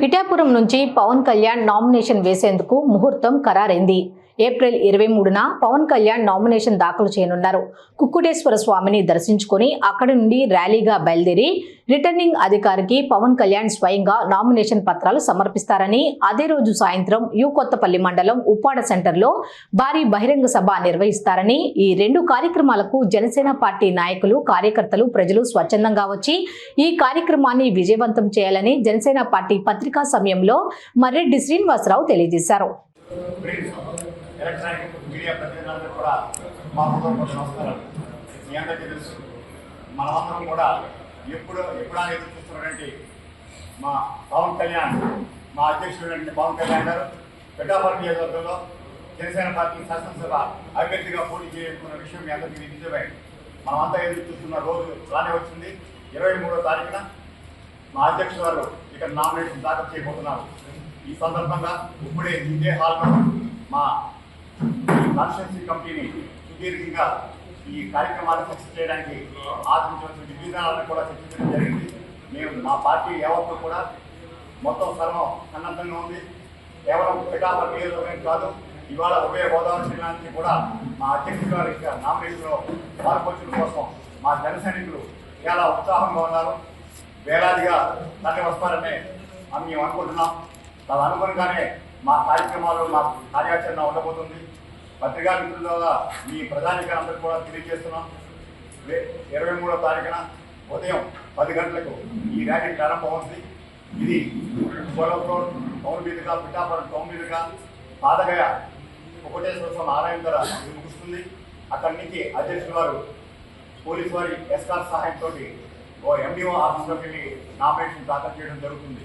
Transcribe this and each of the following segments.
పిఠాపురం నుంచి పవన్ కళ్యాణ్ నామినేషన్ వేసేందుకు ముహూర్తం ఖరారైంది. ఏప్రిల్ ఇరవై మూడున పవన్ కళ్యాణ్ నామినేషన్ దాఖలు చేయనున్నారు. కుక్కుటేశ్వర స్వామిని దర్శించుకొని అక్కడి నుండి ర్యాలీగా బయలుదేరి రిటర్నింగ్ అధికారికి పవన్ కళ్యాణ్ స్వయంగా నామినేషన్ పత్రాలు సమర్పిస్తారని అదే రోజు సాయంత్రం యు కొత్తపల్లి మండలం ఉప్పాడ సెంటర్లో భారీ బహిరంగ సభ నిర్వహిస్తారని ఈ రెండు కార్యక్రమాలకు జనసేన పార్టీ నాయకులు కార్యకర్తలు ప్రజలు స్వచ్ఛందంగా వచ్చి ఈ కార్యక్రమాన్ని విజయవంతం చేయాలని జనసేన పార్టీ పత్రికా సమయంలో మర్రెడ్డి శ్రీనివాసరావు తెలియజేశారు. ఎలక్ట్రానిక్ మీడియా ప్రతినిధులందరూ కూడా మా హృదయపూర్వక నమస్కారాలు మీ అందరికీ తెలుసు మనమందరం కూడా ఎప్పుడు ఎప్పుడా ఎదురు చూస్తున్నటువంటి మా పవన్ కళ్యాణ్ మా అధ్యక్షుడు పవన్ కళ్యాణ్ గారు పిఠాపురం నియోజకవర్గంలో జనసేన పార్టీ శాసనసభ అభ్యర్థిగా పోటీ చేయకున్న విషయం మీ అందరికీ నిజమే. మనమంతా ఎదురు చూస్తున్న రోజు రానే వచ్చింది. ఇరవై మూడో తారీఖున మా అధ్యక్షుడు ఇక్కడ నామినేషన్ దాఖలు చేయబోతున్నారు. ఈ సందర్భంగా ఇప్పుడే ఇదే హాల్లో మా కాన్స్టిట్యున్సీ కమిటీని సుదీర్ఘంగా ఈ కార్యక్రమాన్ని సక్సెస్ చేయడానికి ఆశించవలసిన విధానాలను కూడా చర్చించడం జరిగింది. మేము మా పార్టీ యావత్తు కూడా మొత్తం సర్వం సన్నద్ధంగా ఉంది. కేవలం పిఠాపురం నియోజకవర్గం కాదు ఇవాళ ఉభయ గోదావరి జిల్లానికి కూడా మా అధ్యక్షుడు గారి నామినేషన్లో పాల్పొచ్చడం కోసం మా జన సైనికులు చాలా ఉత్సాహంగా ఉన్నారు. వేలాదిగా తరలి వస్తారనే మేము అనుకుంటున్నాం. అలా అనుకునగానే మా కార్యక్రమాలు మా కార్యాచరణ ఉండబోతుంది. పత్రికా మిత్రులుగా మీ ప్రధానికరందరూ కూడా తెలియజేస్తున్నాం. ఇరవై మూడో తారీఖున ఉదయం పది గంటలకు ఈ ర్యాలీ ప్రారంభమవుతుంది. ఇది గొడవ రోడ్ టౌన్ మీదుగా పిఠాపురం టౌన్ మీదుగా పాదగయ ఒకటేశ్వర స్వామి ఆలయం ద్వారా ఇది ముగుస్తుంది. అక్కడి నుంచి అధ్యక్షుడు వారు పోలీసు వారి ఎస్కార్ సహాయంతో ఓ ఎండిఓ ఆఫీస్లోకి వెళ్ళి నామినేషన్ దాఖలు చేయడం జరుగుతుంది.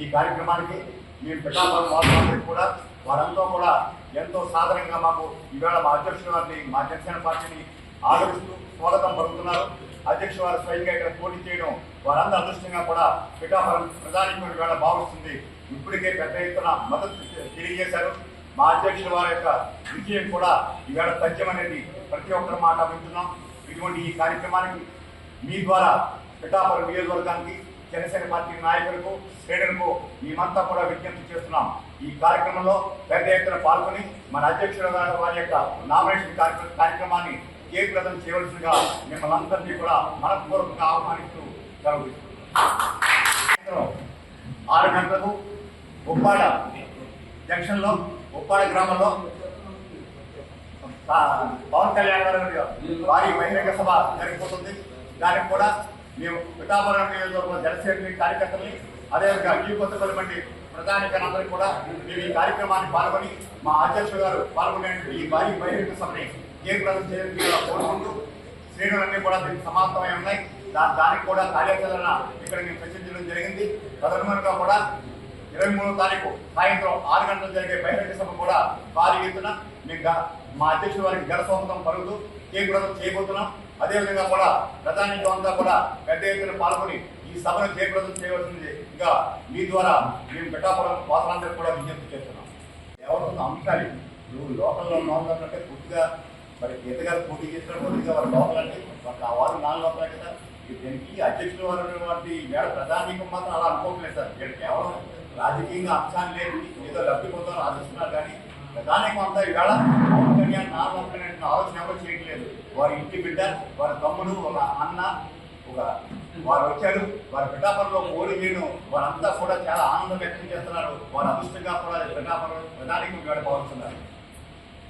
ఈ కార్యక్రమానికి మేము పిఠాపురం వాసులందరికీ కూడా వారంతా కూడా ఎంతో సాధారణంగా మాకు ఈవేళ మా అధ్యక్షుడు వారిని మా జనసేన పార్టీని ఆదరిస్తూ స్వాగతం పలుకుతున్నారు. అధ్యక్షుడు వారు స్వయంగా ఇక్కడ పోటీ చేయడం వారందరూ అదృష్టంగా కూడా పిఠాపురం ప్రధాని ఈవేళ భావిస్తుంది ఇప్పటికే పెద్ద ఎత్తున మద్దతు తెలియజేశారు. మా అధ్యక్షుల వారి యొక్క విజయం కూడా ఈవేళ సత్యం అనేది ప్రతి ఒక్కరు మాట వింటున్నాం. ఇటువంటి ఈ కార్యక్రమానికి మీ ద్వారా పిఠాపురం నియోజకవర్గానికి జనసేన పార్టీ నాయకులకు శ్రేణులకు మేమంతా కూడా విజ్ఞప్తి చేస్తున్నాం ఈ కార్యక్రమంలో పెద్ద ఎత్తున పాల్గొని మన అధ్యక్షుల గారి వారి యొక్క నామినేషన్ కార్యక్రమాన్ని జయప్రదం చేయవలసిందిగా మిమ్మల్ని అందరినీ కూడా మనపూర్వకంగా ఆహ్వానిస్తూ సెలవు తీసుకుంటున్నాం. ఆరు గంటలకు ఉప్పాడ జంక్షన్లో ఉప్పాడ గ్రామంలో పవన్ కళ్యాణ్ గారి భారీ బహిరంగ సభ జరిగిపోతుంది దానికి కూడా మేము పిఠాపురం నియోజకవర్గం జనసేన కార్యకర్తలని అదేవిధంగా ఈ కొత్తపల్లి మండి ప్రధానికరందరూ కూడా మేము ఈ కార్యక్రమాన్ని పాల్గొని మా అధ్యక్షుడు గారు పాల్గొనే ఈ భారీ బహిరంగ సభని జయప్రదం చేయాలని కోరుకుంటూ శ్రేణులన్నీ కూడా దీనికి సమాప్తమై ఉన్నాయి. దా- దానికి కూడా కార్యాచరణ ఇక్కడ మేము చర్చించడం జరిగింది. తదనుగుణంగా కూడా ఇరవై మూడో తారీఖు సాయంత్రం ఆరు గంటలు జరిగే బహిరంగ సభ కూడా భారీ ఎత్తున మేము మా అధ్యక్షుడు వారికి గల పడుతు ఏ వ్రతం చేయబోతున్నాం. అదేవిధంగా కూడా ప్రధానితో అంతా కూడా పెద్ద ఎత్తున పాల్గొని ఈ సభను జయప్రదం చేయవలసింది ఇంకా మీ ద్వారా మేము పిఠాపురం వాసనందరూ కూడా విజ్ఞప్తి చేస్తున్నాం. ఎవరున్న అంశాలు నువ్వు లోకల్లో మామూలు పూర్తిగా మరి గీత గారు పోటీ చేసిన పూర్తిగా లోపల లోకల్ అంటే ఒక ఆ వారు నాలుగు లోపలే కదా. ఈ దీనికి అధ్యక్షులు వారు వంటి వేళ ప్రధానికం మాత్రం అలా అనుకోవట్లేదు సార్. ఇక్కడ కేవలం రాజకీయంగా అంశాలు లేదు ఏదో లబ్ధి పొందాలని ఆశిస్తున్నారు కానీ ప్రధానికం అంతా ఈవేళ పవన్ కళ్యాణ్ నాలుగు లోపలనే ఆలోచన ఎవరు చేయట్లేదు వారి బిడ్డ వారి తమ్ముడు ఒక అన్న ఒక వారు వచ్చారు వారి పిఠాపురంలో పోటీ చేయడం వారంతా కూడా చాలా ఆనందం వ్యక్తం చేస్తున్నారు వారు అదృష్టంగా కూడా పిఠాపురం ప్రధానికి గడపవస్తున్నారు